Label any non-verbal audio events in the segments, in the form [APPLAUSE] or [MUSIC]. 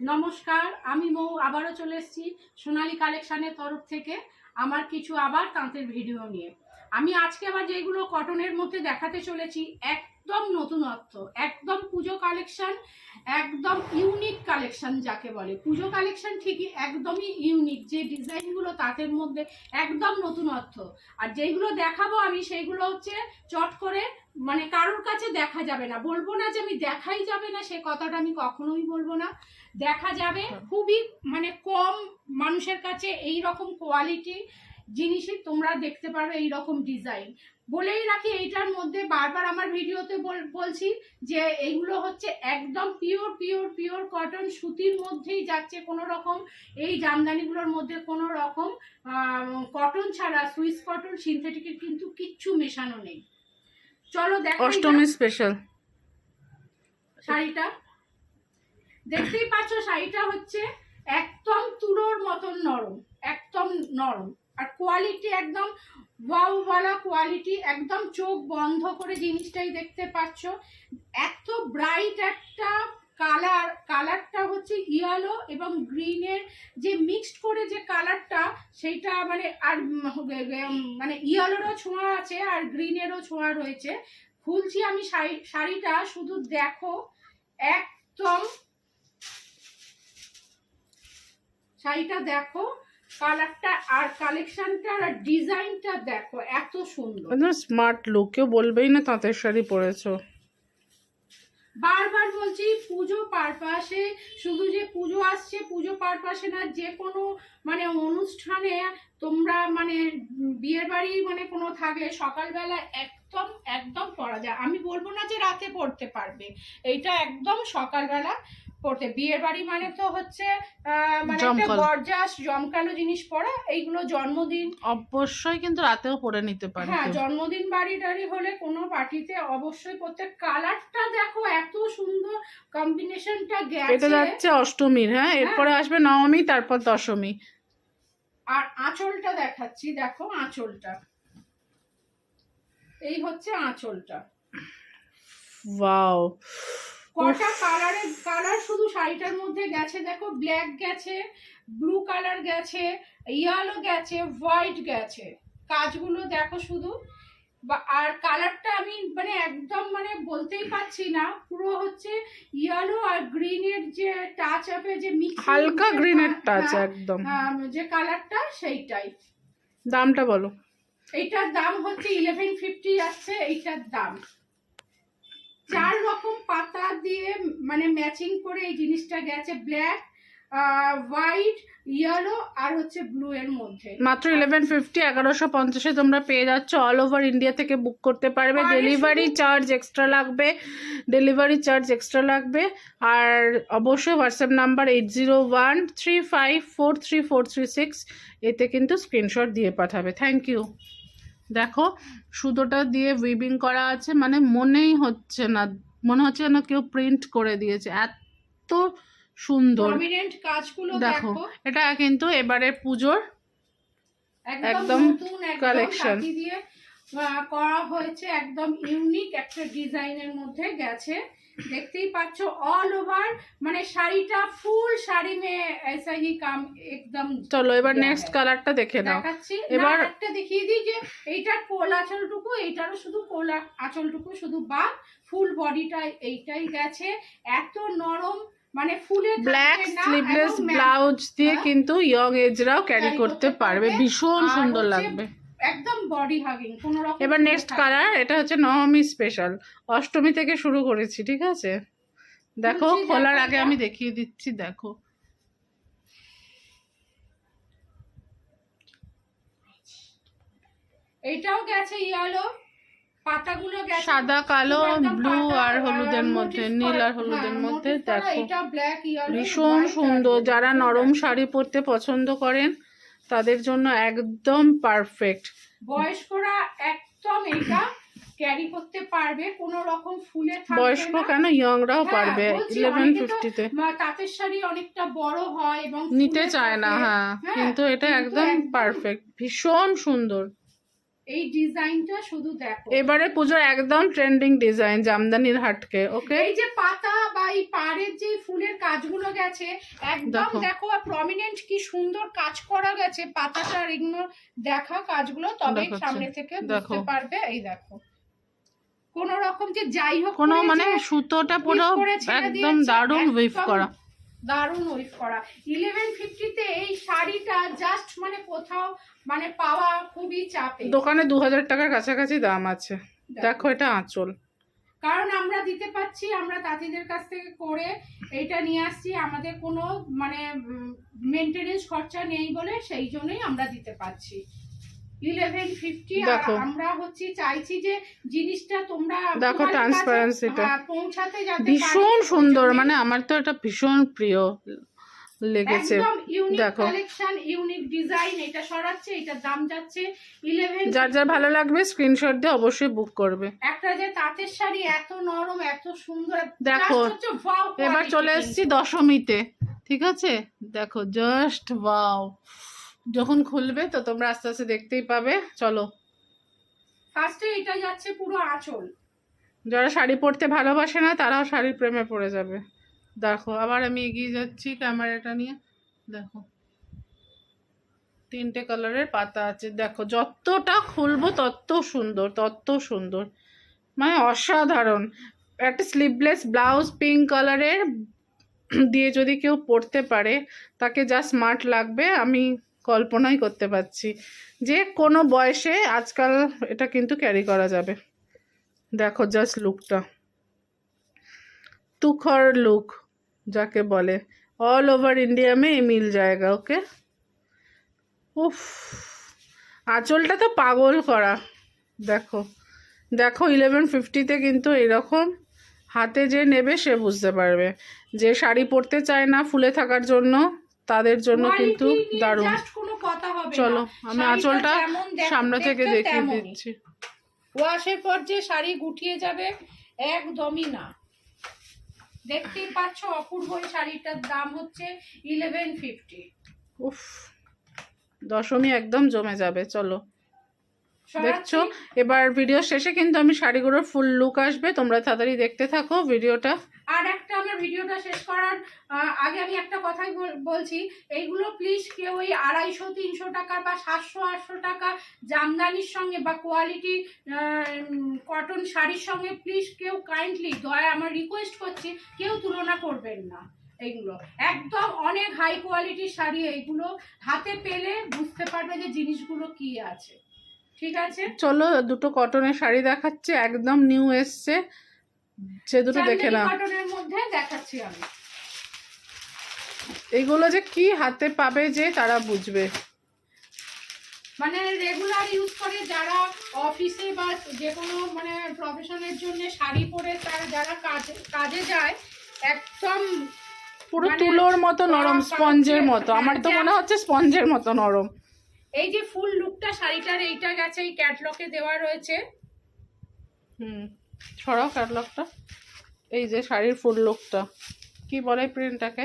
নমস্কার, আমি মৌ, আবারও চলে এসেছি সোনালি কালেকশানের তরফ থেকে আমার কিছু আবার তাঁতের ভিডিও নিয়ে। আমি আজকে আবার যেগুলো কটনের মধ্যে দেখাতে চলেছি একদম নতুনত্ব একদম পুজো কালেকশন একদম ইউনিক কালেকশন যাকে বলে। পুজো কালেকশন ঠিকই একদমই ইউনিক যে ডিজাইনগুলো তাঁতের মধ্যে একদম নতুনত্ব। আর যেগুলো দেখাবো আমি সেইগুলো হচ্ছে চট করে মানে কারোর কাছে দেখা যাবে না। বলব না যে আমি দেখাই যাবে না সে কথাটা আমি কখনোই বলব না। দেখা যাবে খুবই মানে কম মানুষের কাছে এই রকম কোয়ালিটি জিনিসই তোমরা দেখতে পারবে এই রকম ডিজাইন বলেই রাখি এইটার মধ্যে বারবার আমার ভিডিওতে বল- বলছি যে এইগুলো হচ্ছে একদম পিওর পিওর পিওর কটন সুতির মধ্যেই যাচ্ছে কোনো রকম এই জামদানিগুলোর মধ্যে কোনো রকম কটন ছাড়া সুইস কটন সিনথেটিকের কিন্তু কিচ্ছু মেশানো নেই। চলো দেখো অষ্টমী স্পেশাল শাড়িটা। দেখতেই পাচ্ছ শাড়িটা হচ্ছে একদম তুলোর মতন নরম একদম নরম। আর কোয়ালিটি একদম ওয়াওওয়ালা কোয়ালিটি একদম চোখ বন্ধ করে জিনিসটাই দেখতে পাচ্ছ এত ব্রাইট একটা কালার কালারটা হচ্ছে ইয়েলো এবং গ্রিনের যে মিক্সড করে যে কালারটা সেইটা মানে আর মানে ইয়েলোরও ছোঁয়া আছে আর গ্রিনেরও ছোঁয়া রয়েছে। খুলছি আমি শাড়ি, শাড়িটা, শুধু দেখো, একদম শাড়িটা দেখো। কালারটা আর কালেকশনটা আর ডিজাইনটা দেখো এত সুন্দর। একদম স্মার্ট লুক কেউ বলবেই না তাঁতের শাড়ি পরেছো। বারবার বলছি পুজো পারপাসে শুধু যে পুজো আসছে পুজো পারপাসে না যে কোনো মানে অনুষ্ঠানে তোমরা মানে বিয়ের বাড়ি মানে কোনো থাকলে সকালবেলা একদম একদম পরা যায়। আমি বলব না যে রাতে পড়তে পারবে। এইটা একদম সকালবেলা পড়তে। বিয়ের বাড়ি মানে তো হচ্ছে মানে একটা। গর্জাস জমকালো জিনিস পরা এইগুলো জন্মদিন। অবশ্যই কিন্তু রাতেও পরে নিতে পারে হ্যাঁ জন্মদিন বাড়ি টাড়ি হলে কোনো পার্টিতে অবশ্যই প্রত্যেক কালারটা দেখো এত সুন্দর কম্বিনেশনটা গেছে। এটা যাচ্ছে অষ্টমীর হ্যাঁ। এরপরে আসবে নবমী তারপর দশমী। আর আঁচলটা দেখাচ্ছি দেখো আঁচলটা। এই হচ্ছে আঁচলটা। ওয়াও। কটা কালারের কালার শুধু শাড়িটার মধ্যে গেছে দেখো ব্ল্যাক গেছে ব্লু কালার গেছে ইয়েলো গেছে হোয়াইট গেছে। কাজগুলো দেখো শুধু। আর কালারটা আমি মানে একদম মানে বলতেই পারছি না পুরো হচ্ছে ইয়েলো আর গ্রিনের যে টাচ আপে যে মিক্স হালকা গ্রিনের টাচ একদম। যে কালারটা সেইটাই। দামটা বলো। এইটার দাম হচ্ছে ইলেভেন ফিফটি যাচ্ছে এইটার দাম। মানে ম্যাচিং করে এই জিনিসটা গেছে ব্ল্যাক হোয়াইট ইয়েলো আর হচ্ছে ব্লু এর মধ্যে। মাত্র ইলেভেন ফিফটি এগারোশো পঞ্চাশে তোমরা পেয়ে যাচ্ছ। অল ওভার ইন্ডিয়া থেকে বুক করতে পারবে। ডেলিভারি চার্জ এক্সট্রা লাগবে। ডেলিভারি চার্জ এক্সট্রা লাগবে। আর অবশ্যই WhatsApp number eight zero one three five four three four three six এতে কিন্তু স্ক্রিনশট দিয়ে পাঠাবে। থ্যাংক ইউ দেখো সুতোটা দিয়ে উইভিং করা আছে। মানে মনেই হচ্ছে না। মনে হচ্ছে যেন কেউ প্রিন্ট করে দিয়েছে এত সুন্দর প্রমিনেন্ট কাজগুলো দেখো দেখো এটা কিন্তু এবারে পুজোর একদম একদম নতুন একদম collection। কাঠি দিয়ে আহ, করা হয়েছে একদম ইউনিক একটা ডিজাইনের মধ্যে গেছে দেখতেই পাচ্ছ অল ওভার মানে শাড়িটা ফুল শাড়ি মে ऐसा ही काम एकदम চলো এবার দেয়া নেক্সট হয়। কালারটা দেখে নাও দেখাচ্ছি এবার- এবার একটা দেখিয়ে দিই যে এইটার কোল আঁচলটুকু এইটারও শুধু কোল আ- আঁচলটুকু শুধু বা ফুল বডিটা এইটাই গেছে। এত নরম মানে ফুলে ব্ল্যাক স্লিভলেস ব্লাউজ দিয়ে হ্যাঁ। কিন্তু ইয়ং এজরাও ক্যারি করতে পারবে। ভীষণ সুন্দর লাগবে। একদম বডি হাগিং কোনো রকম এবার নেক্সট কালার এটা হচ্ছে নবমী স্পেশাল অষ্টমী থেকে শুরু করেছি ঠিক আছে? দেখো খোলার আগে আমি দেখিয়ে দিচ্ছি দেখো। এইটাও গেছে ইয়েলো পাতাগুলো সাদা কালো ব্লু আর হলুদের মধ্যে নীল আর হ্যাঁ, হলুদের মধ্যে দেখো। ভীষণ সুন্দর যারা নরম শাড়ি পরতে পছন্দ করেন তাদের জন্য একদম পারফেক্ট বয়স্করা একদম এটা ক্যারি করতে পারবে কোনো রকম ফুলে থাকবে বয়স্ক কেন? ইয়ংরাও হ্যাঁ, পারবে বলছি, ইলেভেন অনেকে তো ফিফটিতে তাঁতের শাড়ি অনেকটা বড় হয় এবং নিতে চায় না হ্যাঁ হ্যাঁ, কিন্তু এটা একদম- পারফেক্ট ভীষণ সুন্দর। এই ডিজাইনটা শুধু দেখো। এবারে পুজোর একদম ট্রেন্ডিং ডিজাইন জামদানির হাটকে ওকে এই যে পাতা বা এই পাড়ের যে ফুলের কাজগুলো গেছে একদম দেখো। প্রমিনেন্ট কি সুন্দর কাজ করা গেছে পাতাটার এগুলো দেখা কাজগুলো তবে সামনে থেকে। বুঝতে পারবে এই দেখো। কোন রকম যে যাই হোক কোনো মানে সুতোটা পুরো একদম দারুণ উইভ করা। দারুণ ওয়েভ করা। ইলেভেন ফিফটিতে এই শাড়িটা জাস্ট মানে কোথাও মানে পাওয়া খুবই চাপে। দোকানে দু হাজার টাকার কাছাকাছি দাম আছে। দেখো এটা আঁচল। কারণ আমরা দিতে পাচ্ছি আমরা তাঁতিদের কাছ থেকে করে এইটা নিয়ে আসছি। আমাদের কোনো মানে মেনটেনেন্স খরচা নেই বলে সেই জন্যই আমরা দিতে পাচ্ছি। Eleven fifty. আমরা হচ্ছে চাইছি যে জিনিসটা তোমরা দেখো transparency-টা। হ্যাঁ, পৌঁছাতে যাতে ভীষণ সুন্দর মানে আমার তো এটা ভীষণ প্রিয় লেগেছে। দেখো। কালেকশন ইউনিক ডিজাইন এটা সরাচ্ছে এটার দাম যাচ্ছে। ইলেভেন যার যার ভালো লাগবে স্ক্রিনশট দিয়ে অবশ্যই বুক করবে। একটা যে তাঁতের শাড়ি এত নরম এত সুন্দর দেখো, এবার চলে এসেছি দশমীতে ঠিক আছে? দেখো জাস্ট ওয়াও যখন খুলবে তো তোমরা আস্তে আস্তে দেখতেই পাবে। চলো। ফার্স্টে এটা যাচ্ছে পুরো আঁচল। যারা শাড়ি পরতে ভালোবাসে না তারাও শাড়ির প্রেমে পড়ে যাবে। দেখো আবার আমি এগিয়ে যাচ্ছি ক্যামেরাটা নিয়ে। দেখো। তিনটে কালারের পাতা আছে। দেখো যতটা খুলবো তত সুন্দর তত সুন্দর। মানে অসাধারণ। একটা স্লিভলেস ব্লাউজ পিঙ্ক কালারের দিয়ে যদি কেউ পরতে পারে তাকে যা স্মার্ট লাগবে আমি কল্পনাই করতে পারছি। যে কোনো বয়সে আজকাল এটা কিন্তু ক্যারি করা যাবে। দেখো জাস্ট লুকটা তুখর লুক যাকে বলে। অল ওভার ইন্ডিয়া মে মিল জায়গা ওকে উফ! আঁচলটা তো পাগল করা। দেখো। দেখো ইলেভেন ফিফটিতে কিন্তু এরকম হাতে যে নেবে সে বুঝতে পারবে। যে শাড়ি পরতে চায় না ফুলে থাকার জন্য তাদের জন্য কিন্তু দারুণ। চলো আমি আঁচলটা সামনে থেকে দেখিয়ে দিচ্ছি। ওয়াশের পর যে শাড়ি গুটিয়ে যাবে একদমই না। দেখতেই পাচ্ছ অপূর্ব এই শাড়িটার দাম হচ্ছে ইলেভেন ফিফটি উফ দশমী একদম জমে যাবে চলো। দেখছ? এবার ভিডিও শেষে কিন্তু আমি শাড়িগুলোর ফুল লুক আসবে। তোমরা তাড়াতাড়ি দেখতে থাকো ভিডিওটা আর একটা আমার ভিডিওটা শেষ করার আগে আমি একটা কথাই বল- বলছি। এইগুলো প্লিজ কেউ ওই আড়াইশো তিনশো টাকা বা সাতশো আটশো টাকা জামদানির সঙ্গে বা কোয়ালিটি কটন শাড়ির সঙ্গে প্লিজ কেউ কাইন্ডলি দয়া আমার রিকোয়েস্ট করছি কেউ তুলনা করবেন না এইগুলো। একদম অনেক হাই কোয়ালিটির শাড়ি এইগুলো। হাতে পেলে বুঝতে পারবে যে জিনিসগুলো কি আছে। ঠিক আছে? চলো দুটো কটনের শাড়ি দেখাচ্ছে একদম নিউ এসছে। সে দুটো দেখে নাও। কটনের মধ্যে দেখাচ্ছি আমি। এইগুলো যে কি হাতে পাবে যে তারা বুঝবে। মানে রেগুলার ইউজ করে যারা অফিসে বা যে কোনো মানে প্রফেশনের জন্য শাড়ি পরে তারা যারা কাজে কাজে যায় একদম পুরো মানে তুলোর মতো নরম স্পঞ্জের মতো। আমার তো হ্যাঁ, মনে হচ্ছে স্পঞ্জের মতো নরম। এই যে ফুল লুকটা শাড়িটার এইটা গেছে এই ক্যাটলকে দেওয়া রয়েছে। হুম ছড়াও ক্যাটলগটা এই যে শাড়ির ফুল লুকটা। কি বলে প্রিন্টটাকে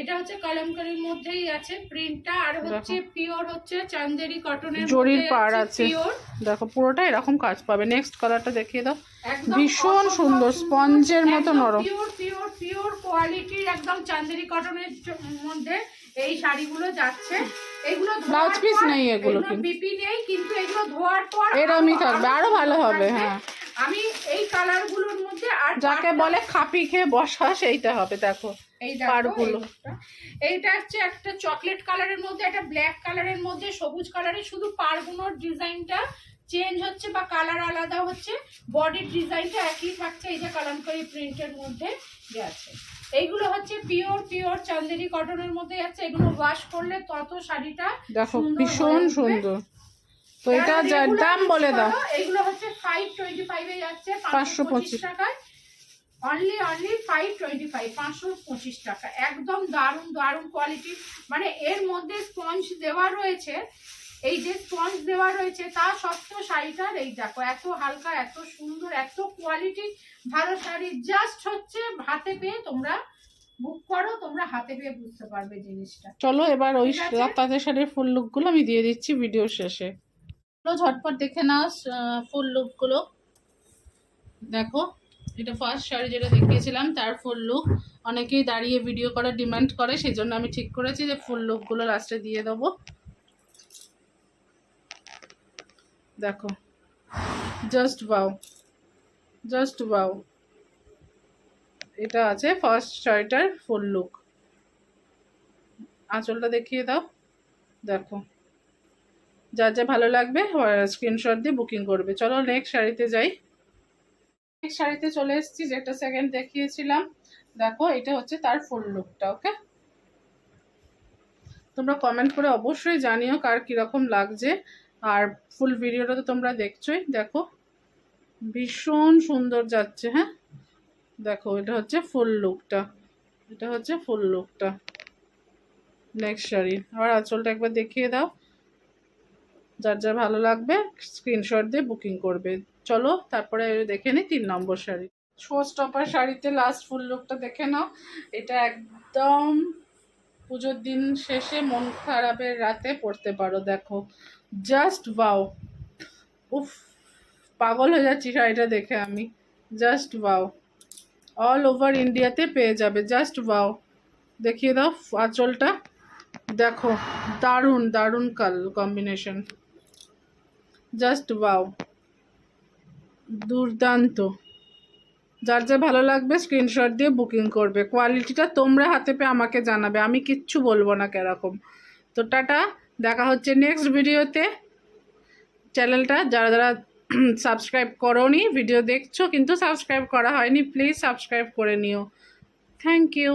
এটা হচ্ছে কলমকারির মধ্যেই আছে প্রিন্টটা আর হচ্ছে পিওর হচ্ছে চান্দেরি কটনের জরির পাড় আছে। দেখো পুরোটা এরকম কাজ পাবে। নেক্সট কালারটা দেখিয়ে দাও। ভীষণ সুন্দর, স্পঞ্জের মতো নরম। পিওর পিওর পিওর কোয়ালিটির একদম চান্দেরি কটনের মধ্যে এই শাড়িগুলো যাচ্ছে। ধোয়ার ব্লাউজ পিস নেই এগুলো কিন্তু। বিপি নেই কিন্তু এগুলো ধোয়ার পর এরমই থাকবে, আরও ভালো হবে, হ্যাঁ। আমি এই কালারগুলোর মধ্যে আর যাকে বলে খাপি খেয়ে বসা সেইটা হবে দেখো এই দেখো পাড়গুলো। এইটা। হচ্ছে একটা চকলেট কালারের মধ্যে একটা ব্ল্যাক কালারের মধ্যে সবুজ কালারের শুধু পাড়গুলোর ডিজাইনটা চেঞ্জ হচ্ছে বা কালার আলাদা হচ্ছে বডির ডিজাইনটা একই থাকছে এই যে কালামকারি প্রিন্টের মধ্যে গেছে এইগুলো হচ্ছে পিওর পিওর চান্দেরি কটনের মধ্যে যাচ্ছে এগুলো ওয়াশ করলে তত শাড়িটা দেখো ভীষণ সুন্দর। তো এটা দাম বলে দাও। এগুলো হচ্ছে ফাইভ টোয়েন্টি ফাইভে যাচ্ছে পাঁচশো 525 পঁচিশ টাকায়। Only only five twenty five পাঁচশো পঁচিশ টাকা। একদম দারুণ দারুণ কোয়ালিটি মানে এর মধ্যে স্পঞ্জ দেওয়া রয়েছে এই যে স্পঞ্জ দেওয়া রয়েছে তা সত্ত্বেও শাড়িটার এই দেখো এত হালকা এত সুন্দর এত কোয়ালিটি ভালো শাড়ি। জাস্ট হচ্ছে হাতে পেয়ে তোমরা বুক করো তোমরা হাতে পেয়ে বুঝতে পারবে জিনিসটা। চলো এবার ওই তাঁতের শাড়ির ফুল লুকগুলো আমি দিয়ে দিচ্ছি ভিডিও শেষে। চলো ঝটপট দেখে নাও ফুল লুকগুলো দেখো এটা ফার্স্ট শাড়ি যেটা দেখিয়েছিলাম তার ফুল লুক অনেকেই দাঁড়িয়ে ভিডিও করার ডিমান্ড করে সেই জন্য আমি ঠিক করেছি যে ফুল লুকগুলো লাস্টে দিয়ে দেবো। দেখো। জাস্ট বাও জাস্ট বাও এটা আছে ফার্স্ট শাড়িটার ফুল লুক আঁচলটা দেখিয়ে দাও। দেখো। যার যা ভালো লাগবে স্ক্রিনশট দিয়ে বুকিং করবে। চলো নেক্সট শাড়িতে যাই। নেক্সট শাড়িতে চলে এসেছি, যেটা সেকেন্ড দেখিয়েছিলাম। দেখো, এটা হচ্ছে তার ফুল লুকটা ওকে তোমরা কমেন্ট করে অবশ্যই জানিও কার কীরকম লাগছে। আর ফুল ভিডিওটা তো তোমরা দেখছোই, দেখো। ভীষণ সুন্দর যাচ্ছে হ্যাঁ? দেখো, এটা হচ্ছে ফুল লুকটা এটা হচ্ছে ফুল লুকটা নেক্সট শাড়ি আবার আঁচলটা একবার দেখিয়ে দাও। যার যার ভালো লাগবে স্ক্রিনশট দিয়ে বুকিং করবে। চলো, তারপরে দেখে নিই তিন নম্বর শাড়ি শো স্টপার শাড়িতে লাস্ট ফুল লুকটা দেখে নাও। এটা একদম পুজোর দিন শেষে মন খারাপের রাতে পড়তে পারো, দেখো। জাস্ট বাও উফ, পাগল হয়ে যাচ্ছি শাড়িটা দেখে আমি। জাস্ট বাও অল ওভার ইন্ডিয়াতে পেয়ে যাবে। জাস্ট বাও দেখিয়ে দাও আঁচলটা। দেখো, দারুণ দারুণ কাল কম্বিনেশন জাস্ট বাও দুর্দান্ত। যার যা ভালো লাগবে স্ক্রিনশট দিয়ে বুকিং করবে। কোয়ালিটিটা তোমরা হাতে পেয়ে আমাকে জানাবে। আমি কিচ্ছু বলব না কেরকম। তো টাটা। দেখা হচ্ছে নেক্সট ভিডিওতে। চ্যানেলটা যারা যারা [CLEARS THROAT] সাবস্ক্রাইব করোনি ভিডিও দেখছ কিন্তু সাবস্ক্রাইব করা হয়নি প্লিজ সাবস্ক্রাইব করে নিও। Thank you